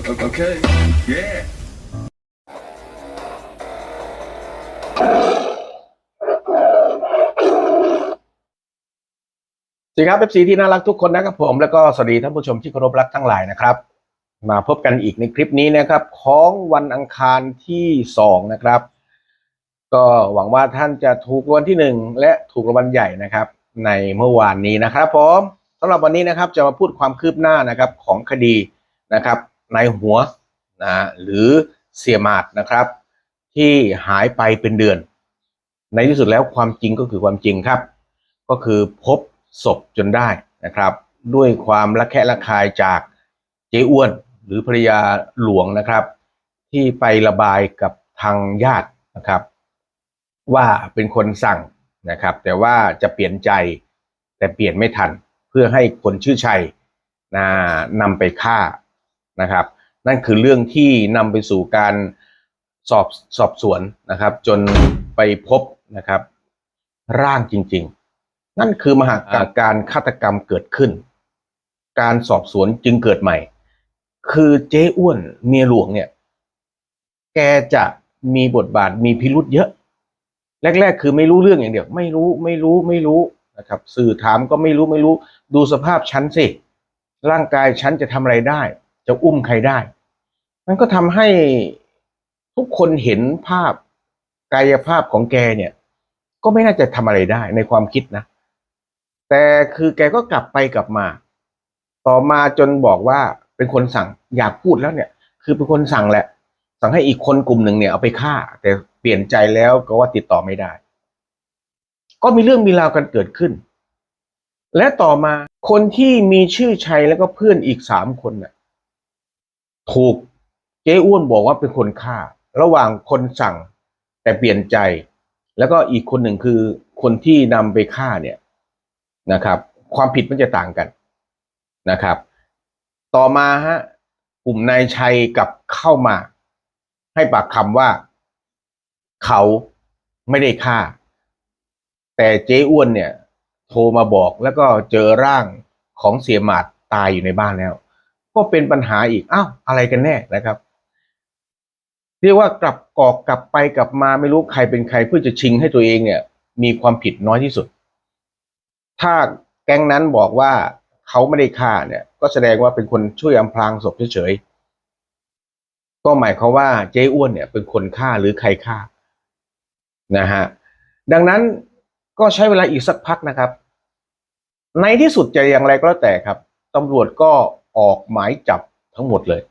Okay. Yeah. สวัสดีครับเอฟซีที่น่ารักทุกคนนะครับผม แล้วก็สวัสดีท่านผู้ชมที่เคารพรักทั้งหลายนะครับ มาพบกันอีกในคลิปนี้นะครับของวันอังคารที่สองนะครับ ก็หวังว่าท่านจะถูกรางวัลที่หนึ่งและถูกรางวัลใหญ่นะครับ ในเมื่อวานนี้นะครับผมสำหรับวันนี้นะครับจะมาพูดความคืบหน้านะครับของคดีนะครับ ในหัวนะหรือเสียมาดนะครับ ที่หายไปเป็นเดือน ในที่สุดแล้วความจริงก็คือความจริงครับ ก็คือพบศพจนได้นะครับ ด้วยความระแคะระคายจากเจ๊อ้วนหรือภรรยาหลวงนะครับ ที่ไประบายกับทางญาตินะครับ ว่าเป็นคนสั่งนะครับ แต่ว่าจะเปลี่ยนใจแต่เปลี่ยนไม่ทัน เพื่อให้คนชื่อชัยนะนำไปฆ่า นะครับ นั่นคือเรื่องที่นำไปสู่การสอบสอบสวนนะครับ จนไปพบนะครับ ร่างจริง ๆ นั่นคือมหากาการฆาตกรรมเกิดขึ้น การสอบสวนจึงเกิดใหม่ คือเจ๊อ้วนเมียหลวงเนี่ย แกจะมีบทบาทมีพิรุษเยอะ แรก ๆ คือไม่รู้เรื่องอย่างเดียว ไม่รู้ไม่รู้ไม่รู้นะครับ สื่อถามก็ไม่รู้ไม่รู้ ดูสภาพฉันสิร่างกายฉันจะทำอะไรได้ จะอุ้มใครได้ มันก็ทำให้ทุกคนเห็นภาพกายภาพของแกเนี่ย ก็ไม่น่าจะทำอะไรได้ในความคิดนะ แต่คือแกก็กลับไปกลับมา ต่อมาจนบอกว่าเป็นคนสั่งอยากพูดแล้วเนี่ย คือเป็นคนสั่งแหละ สั่งให้อีกคนกลุ่มหนึ่งเนี่ยเอาไปฆ่า แต่เปลี่ยนใจแล้วก็ว่าติดต่อไม่ได้ ก็มีเรื่องมีราวกันเกิดขึ้น และต่อมาคนที่มีชื่อชัยแล้วก็เพื่อนอีกสามคนน่ะ ถูกเจ๊อ้วนบอกว่าเป็นคนฆ่า ระหว่างคนสั่งแต่เปลี่ยนใจ แล้วก็อีกคนหนึ่งคือคนที่นำไปฆ่าเนี่ยนะครับ ความผิดมันจะต่างกันนะครับ ต่อมาฮะกลุ่มนายชัยกับเข้ามา ให้ปากคำว่าเขาไม่ได้ฆ่า แต่เจ๊อ้วนเนี่ย โทรมาบอกแล้วก็เจอร่างของเสียหมาดตายอยู่ในบ้านแล้ว ก็เป็นปัญหาอีกอ้าวอะไรกันแน่นะครับ เรียกว่ากลับกอกกลับไปกลับมาไม่รู้ใครเป็นใครเพื่อจะชิงให้ตัวเองเนี่ย มีความผิดน้อยที่สุด ถ้าแก๊งนั้นบอกว่าเขาไม่ได้ฆ่าเนี่ย ก็แสดงว่าเป็นคนช่วยอำพรางศพเฉยๆก็หมายความว่าเจ๊อ้วนเนี่ย เป็นคนฆ่าหรือใครฆ่านะฮะดังนั้นก็ใช้เวลาอีกสักพักนะครับ ในที่สุดจะอย่างไรก็แล้วแต่ครับตำรวจก็ ออกหมายจับทั้งหมดเลย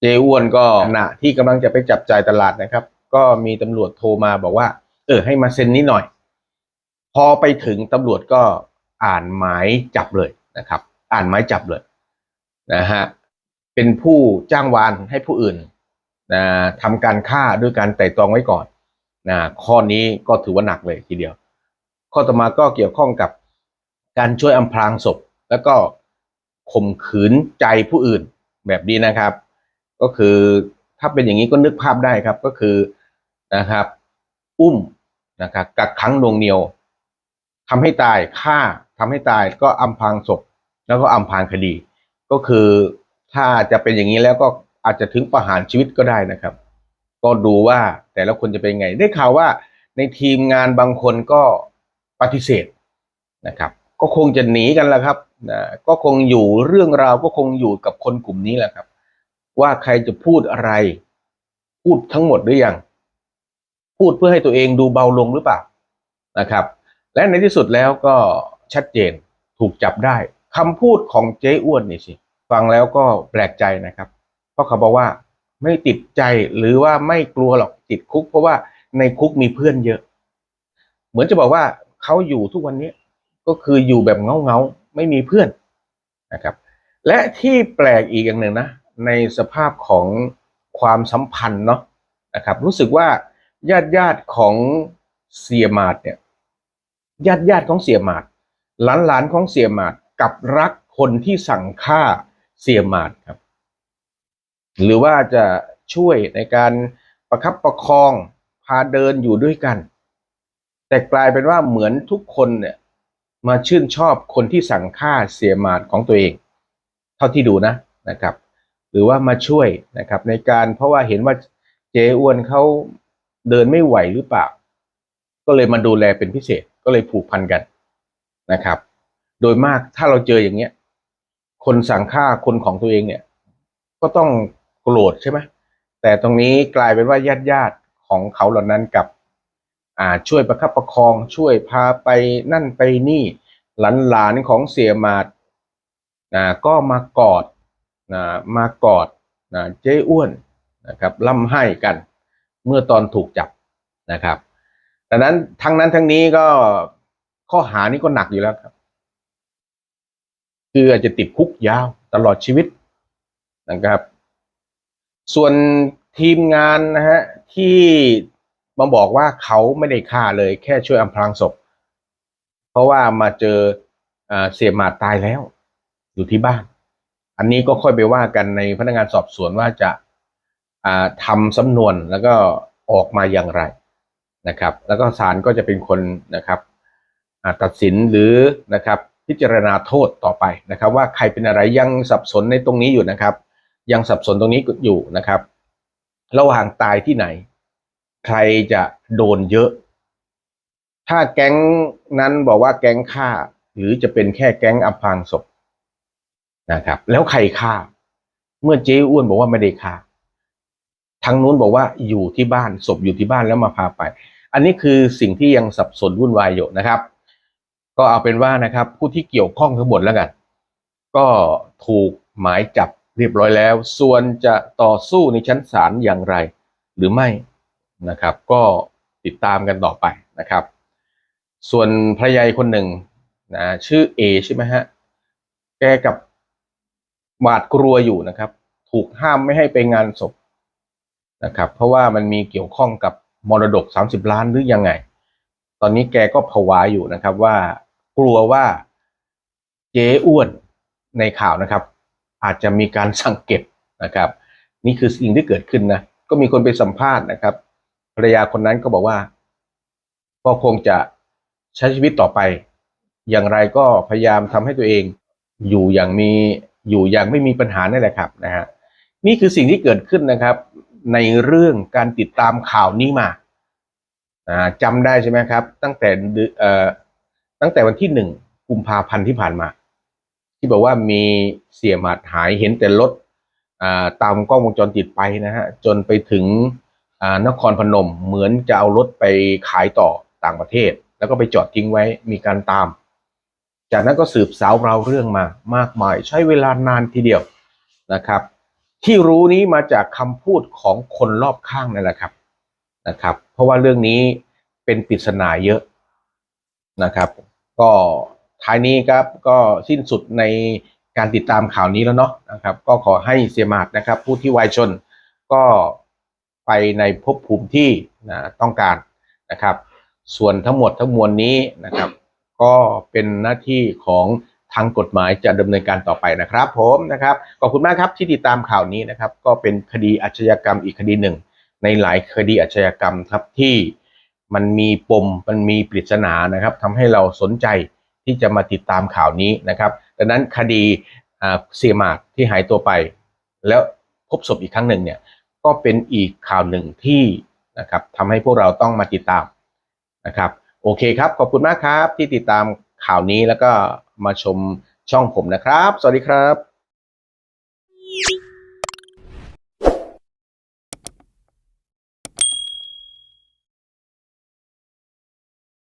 เจอ้วนก็ขณะที่กำลังจะไปจับจ่ายตลาดนะครับ ก็มีตำรวจโทรมาบอกว่า เออให้มาเซ็นนี้หน่อย พอไปถึงตำรวจก็อ่านหมายจับเลยนะครับ อ่านหมายจับเลยนะฮะเป็นผู้จ้างวานให้ผู้อื่นนะทำการฆ่าด้วยการไตร่ตรองไว้ก่อนนะข้อนี้ก็ถือว่าหนักเลยทีเดียว ข้อต่อมาก็เกี่ยวข้องกับการช่วยอำพรางศพ แล้วก็ ข่มขืนใจผู้อื่นแบบนี้นะครับ ก็คือถ้าเป็นอย่างนี้ก็นึกภาพได้ครับก็คือนะครับ อุ้มนะครับกักขังหน่วงเหนียวทำให้ตายฆ่าทำให้ตายก็อำพรางศพ แล้วก็อำพรางคดี ก็คือถ้าจะเป็นอย่างนี้แล้วก็อาจจะถึงประหารชีวิตก็ได้นะครับ ก็ดูว่าแต่ละคนจะเป็นไง ได้ข่าวว่าในทีมงานบางคนก็ปฏิเสธนะครับ ก็คงจะหนีกันแหละครับนะก็คงอยู่เรื่องราวก็คงอยู่กับคนกลุ่มนี้แหละครับ ว่าใครจะพูดอะไร พูดทั้งหมดหรือยัง พูดเพื่อให้ตัวเองดูเบาลงหรือเปล่านะครับ และในที่สุดแล้วก็ชัดเจนถูกจับได้คำพูดของเจ๊อ้วนนี่สิฟังแล้วก็แปลกใจนะครับ เพราะเขาบอกว่าไม่ติดใจหรือว่าไม่กลัวหรอกติดคุก เพราะว่าในคุกมีเพื่อนเยอะ เหมือนจะบอกว่าเขาอยู่ทุกวันนี้ ก็คืออยู่แบบเงาเงาไม่มีเพื่อนนะครับ และที่แปลกอีกอย่างหนึ่งนะในสภาพของความสัมพันธ์เนาะนะครับรู้สึกว่าญาติญาติของเสียมาดเนี่ยญาติญาติของเสียมาดหลานหลานของเสียมาดกับรักคนที่สั่งฆ่าเสียมาดครับ หรือว่าจะช่วยในการประคับประคองพาเดินอยู่ด้วยกัน แต่กลายเป็นว่าเหมือนทุกคนเนี่ย มาชื่นชอบคนที่สั่งฆ่าเสียหมาดของตัวเอง เท่าที่ดูนะนะครับ หรือว่ามาช่วยนะครับ ในการเพราะว่าเห็นว่าเจ๊อ้วนเขาเดินไม่ไหวหรือเปล่า ก็เลยมาดูแลเป็นพิเศษก็เลยผูกพันกันนะครับ โดยมากถ้าเราเจออย่างเงี้ย คนสั่งฆ่าคนของตัวเองเนี่ย ก็ต้องโกรธใช่ไหมแต่ตรงนี้กลายเป็นว่าญาติญาติของเขาเหล่านั้นกับ อ่าช่วยประคับประคองช่วยพาไปนั่นไปนี่ หลานหลานๆของเสียมาดนะก็มากอดนะมากอดนะเจ้อ้วนนะครับล่ำให้กันเมื่อตอนถูกจับนะครับดังนั้นทั้งนั้นทั้งนี้ก็ข้อหานี้ก็หนักอยู่แล้วครับ คืออาจจะติดคุกยาวตลอดชีวิตนะครับ ส่วนทีมงานนะฮะที่ มาบอกว่าเขาไม่ได้ฆ่าเลยแค่ช่วยอำพรางศพ เพราะว่ามาเจออเสียหมาดตายแล้ว อยู่ที่บ้าน อันนี้ก็ค่อยไปว่ากันในพนักงานสอบสวนว่าจะาทำสำนวนแล้วก็ออกมาอย่างไรนะครับ แล้วก็ศาลก็จะเป็นคนนะครับตัดสินหรือนะครับพิจารณาโทษต่อไปนะครับ ว่าใครเป็นอะไรยังสับสนในตรงนี้อยู่นะครับ ยังสับสนตรงนี้อยู่นะครับ ระหว่างตายที่ไหน ใครจะโดนเยอะ ถ้าแก๊งนั้นบอกว่าแก๊งฆ่า หรือจะเป็นแค่แก๊งอำพางศพนะครับ แล้วใครฆ่า เมื่อเจ๊อ้วนบอกว่าไม่ได้ฆ่าทางนู้นบอกว่าอยู่ที่บ้านศพอยู่ที่บ้านแล้วมาพาไป อันนี้คือสิ่งที่ยังสับสนวุ่นวายอยู่นะครับ ก็เอาเป็นว่านะครับ ผู้ที่เกี่ยวข้องทั้งหมดแล้วกัน ก็ถูกหมายจับเรียบร้อยแล้ว ส่วนจะต่อสู้ในชั้นศาลอย่างไร หรือไม่ นะครับ ก็ติดตามกันต่อไปนะครับ ส่วนภรรยาคนหนึ่งนะชื่อเอใช่ไหมฮะแกกับหวาดกลัวอยู่นะครับ ถูกห้ามไม่ให้ไปงานศพนะครับ เพราะว่ามันมีเกี่ยวข้องกับมรดก 30 ล้านหรือยังไง ตอนนี้แกก็ผวาอยู่นะครับว่ากลัวว่าเจ๊อ้วนในข่าวนะครับ อาจจะมีการสั่งเก็บนะครับ นี่คือสิ่งที่เกิดขึ้นนะ ก็มีคนไปสัมภาษณ์นะครับ ภรรยาคนนั้นก็บอกว่า ก็คงจะใช้ชีวิตต่อไป อย่างไรก็พยายามทำให้ตัวเองอยู่อย่างมีอยู่อย่างไม่มีปัญหานี่แหละครับนะฮะนี่คือสิ่งที่เกิดขึ้นนะครับ ในเรื่องการติดตามข่าวนี้มาอ่าจำได้ใช่ไหมครับ ตั้งแต่ตั้งแต่วันที่หนึ่งกุมภาพันธ์ที่ผ่านมา ที่บอกว่ามีเสียหมาดหายเห็นแต่รถตามกล้องวงจรปิดไปนะฮะจนไปถึง นครพนมเหมือนจะเอารถไปขายต่อต่างประเทศ แล้วก็ไปจอดทิ้งไว้มีการตาม จากนั้นก็สืบสาวราเรื่องมามากมาย ใช้เวลานานทีเดียวนะครับ ที่รู้นี้มาจากคำพูดของคนรอบข้างนั่นแหละครับนะครับ เพราะว่าเรื่องนี้เป็นปริศนาเยอะนะครับ ก็ท้ายนี้ครับก็สิ้นสุดในการติดตามข่าวนี้แล้วเนาะนะครับ ก็ขอให้เสียมาดนะครับ ผู้ที่วายชนก็ ไปในภพภูมิที่นะต้องการนะครับ ส่วนทั้งหมดทั้งมวลนี้นะครับ ก็เป็นหน้าที่ของทางกฎหมายจะดำเนินการต่อไปนะครับผมนะครับขอบคุณมากครับที่ติดตามข่าวนี้นะครับ ก็เป็นคดีอาชญากรรมอีกคดีหนึ่ง ในหลายคดีอาชญากรรมครับที่มันมีปมมันมีปริศนานะครับทำให้เราสนใจที่จะมาติดตามข่าวนี้นะครับ ดังนั้นคดีเสียมาดที่หายตัวไป แล้วพบศพอีกครั้งหนึ่งเนี่ย ก็เป็นอีกข่าวหนึ่งที่นะครับทำให้พวกเราต้องมาติดตามนะครับ โอเคครับ ขอบคุณมากครับที่ติดตามข่าวนี้แล้วก็มาชมช่องผมนะครับ สวัสดีครับ